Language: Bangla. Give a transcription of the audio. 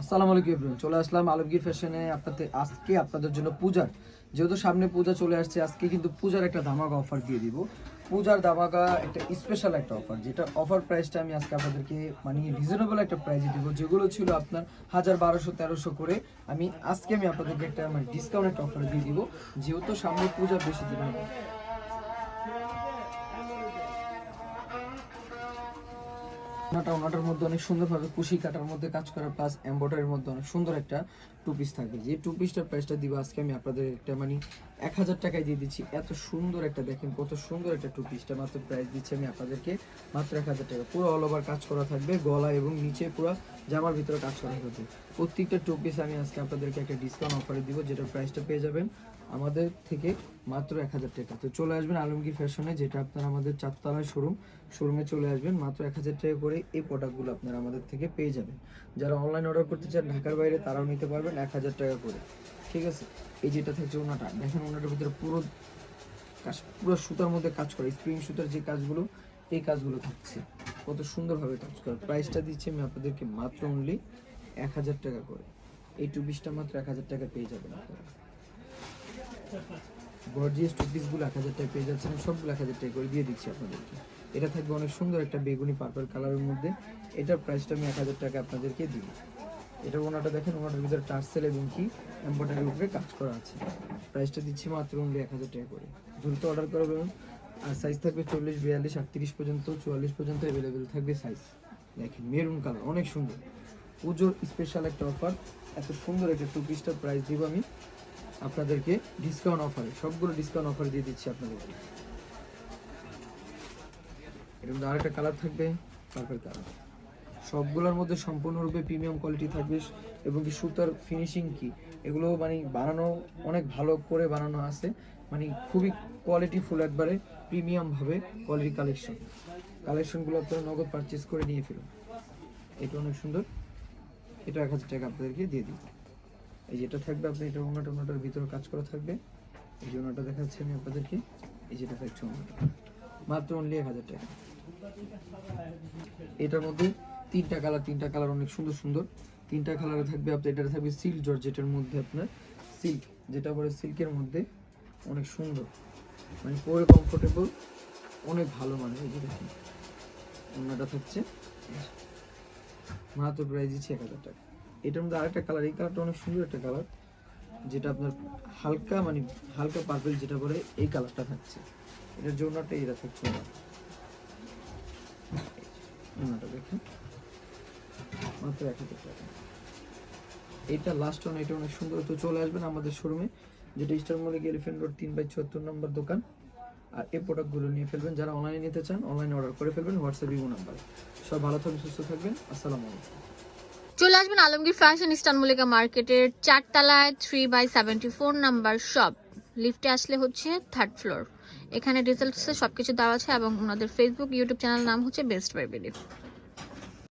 আসসালামু আলাইকুম এভরিওয়ান চলে আসলাম আলমগীর ফ্যাশনে আপনাদের আজকে আপনাদের জন্য পূজার। যেহেতু সামনে পূজা চলে আসছে, আজকে কিন্তু পূজার একটা ধামাকা অফার দিয়ে দিব। পূজার ধামাকা একটা স্পেশাল একটা অফার যেটা অফার প্রাইসটা আমি আজকে আপনাদেরকে মানে রিজনেবল একটা প্রাইসে দিব, যেগুলো ছিল আপনার হাজার বারোশো, তেরোশো করে। আমি আজকে আমি আপনাদেরকে একটা মানে ডিসকাউন্ট একটা অফার দিয়ে দিব, যেহেতু সামনে পূজা বেশি দিন ওনাটা ওনাটার মধ্যে অনেক সুন্দরভাবে কুশি কাটার মধ্যে কাজ করা প্লাস এম্বয়ডারির মধ্যে অনেক সুন্দর একটা টু পিস থাকবে। যে টু পিসটার প্রাইসটা দিব আজকে আমি আপনাদের একটা মানে এক হাজার টাকায় দিয়ে দিচ্ছি। এত সুন্দর একটা দেখেন, কত সুন্দর একটা টু পিসটা মাত্র প্রাইস দিচ্ছি আমি আপনাদেরকে, মাত্র এক হাজার টাকা। পুরো অল ওভার কাজ করা থাকবে, গলা এবং নিচে পুরো জামার ভিতরে কাজ করা থাকবে। প্রত্যেকটা টু পিস আমি আজকে আপনাদেরকে একটা ডিসকাউন্ট অফারে দিব, যেটার প্রাইসটা পেয়ে যাবেন আমাদের থেকে মাত্র এক হাজার টাকা। তো চলে আসবেন আলমগীর ফ্যাশনে, যেটা আপনার আমাদের চারতলায় শোরুম শোরুমে চলে আসবেন, মাত্র এক হাজার টাকা করে এই প্রোডাক্টগুলো আপনারা আমাদের থেকে পেয়ে যাবেন। যারা অনলাইন অর্ডার করতে চান ঢাকার বাইরে, তারাও নিতে পারবেন এক হাজার টাকা করে। ঠিক আছে? এই যেটা থাকছে ওনাটা, দেখেন ওনাটার ভিতরে পুরো কাজ, পুরো সুতার মধ্যে কাজ করে স্প্রিং সুতার যে কাজগুলো, এই কাজগুলো থাকছে। কত সুন্দরভাবে কাজ করে। প্রাইসটা দিচ্ছি আমি আপনাদেরকে মাত্র অনলি এক হাজার টাকা করে। এই টু পিসটা মাত্র এক হাজার টাকা পেয়ে যাবেন আপনারা। গর্জিয়াস টু পিসগুলো এক হাজার টাকা পেয়ে যাচ্ছেন। সবগুলো এক হাজার টাকা করে দিয়ে দিচ্ছি আপনাদেরকে। এটা থাকবে অনেক সুন্দর একটা বেগুনি পার্পল কালারের মধ্যে। এটার প্রাইসটা আমি এক হাজার টাকা আপনাদেরকে দিই। এটা ওনাটা দেখেন ওনাটার ভিতরে টার্সেল এবং কি এম্বয়ডারির উপরে কাজ করা আছে। প্রাইসটা দিচ্ছি মাত্র অনলি এক হাজার টাকা করে। দ্রুত অর্ডার করবেন আর সাইজ থাকবে চল্লিশ, বিয়াল্লিশ, আটত্রিশ পর্যন্ত, চুয়াল্লিশ পর্যন্ত অ্যাভেলেবেল থাকবে সাইজ দেখেন মেরুন কালার অনেক সুন্দর। পুজোর স্পেশাল একটা অফার এত সুন্দর একটা টু পিসটার প্রাইস দিব আমি। আপনাদেরকে ডিসকাউন্ট অফারে সবগুলো ডিসকাউন্ট অফার দিয়ে দিচ্ছি আপনাদেরকে। এর মধ্যে আরেকটা কালার থাকবে পার্পল কালার সবগুলোর মধ্যে সম্পূর্ণরূপে প্রিমিয়াম কোয়ালিটি থাকবে এবং কি সুতার ফিনিশিং কি? এগুলো মানে বানানো অনেক ভালো করে বানানো আছে। মানে খুবই কোয়ালিটি ফুল একবারে প্রিমিয়াম ভাবে কোয়ালিটি কালেকশন কালেকশনগুলো আপনারা নগদ পারচেজ করে নিয়ে ফেলুন। এটা অনেক সুন্দর। এটা এক হাজার টাকা আপনাদেরকে দিয়ে দিব এই যেটা থাকবে আপনি এটা ওনাটা ওনাটার ভিতরে কাজ করা থাকবে। এই যে ওনাটা দেখাচ্ছি আমি আপনাদেরকে। এই যেটা থাকছে ওনাটা মাত্র অনলি এক হাজার টাকা। এটার মধ্যে তিনটা কালার তিনটা কালার অনেক সুন্দর সুন্দর। তিনটা কালারে থাকবে আপনার, এটা থাকবে সিল্ক জর্জেটের মধ্যে আপনার। সিল্ক যেটা বলে সিল্কের মধ্যে অনেক সুন্দর। মানে পরে কমফোর্টেবল অনেক ভালো মানে এই যে দেখুন ওনাটা থাকছে। মাত্র প্রাইস দিচ্ছি এক হাজার টাকা। এটার মধ্যে আরেকটা কালার এই কালারটা অনেক সুন্দর একটা কালার যেটা আপনার হালকা মানে হালকা পার্পল যেটা বলে এই কালারটা থাকছে। এটার জন্যটা এটা থাকছে ওনাটা দেখুন। মাত্র এক এটা লাস্ট ওয়ান এটা অনেক সুন্দর। তো চলে আসবেন আমাদের শোরুমে যেটা স্টার মলিক এলিফেন্ট রোড তিন বাই চুয়াত্তর নম্বর দোকান। আর এই প্রোডাক্টগুলো নিয়ে ফেলবেন। যারা অনলাইনে নিতে চান অনলাইনে অর্ডার করে ফেলবেন হোয়াটসঅ্যাপ ইমো নাম্বার সব ভালো থাকবেন, সুস্থ থাকবেন। আসসালামু আলাইকুম। চলে আসবেন আলমগীর ফ্যাশন ইস্তানমুলিকা মার্কেটের চারতলায় three by seventy four number shop লিফটে আসলে হচ্ছে থার্ড ফ্লোর এখানে ডিটেলসে সবকিছু দেওয়া আছে এবং ওনাদের ফেসবুক ইউটিউব চ্যানেল নাম হচ্ছে বেস্ট বাই বিলিফ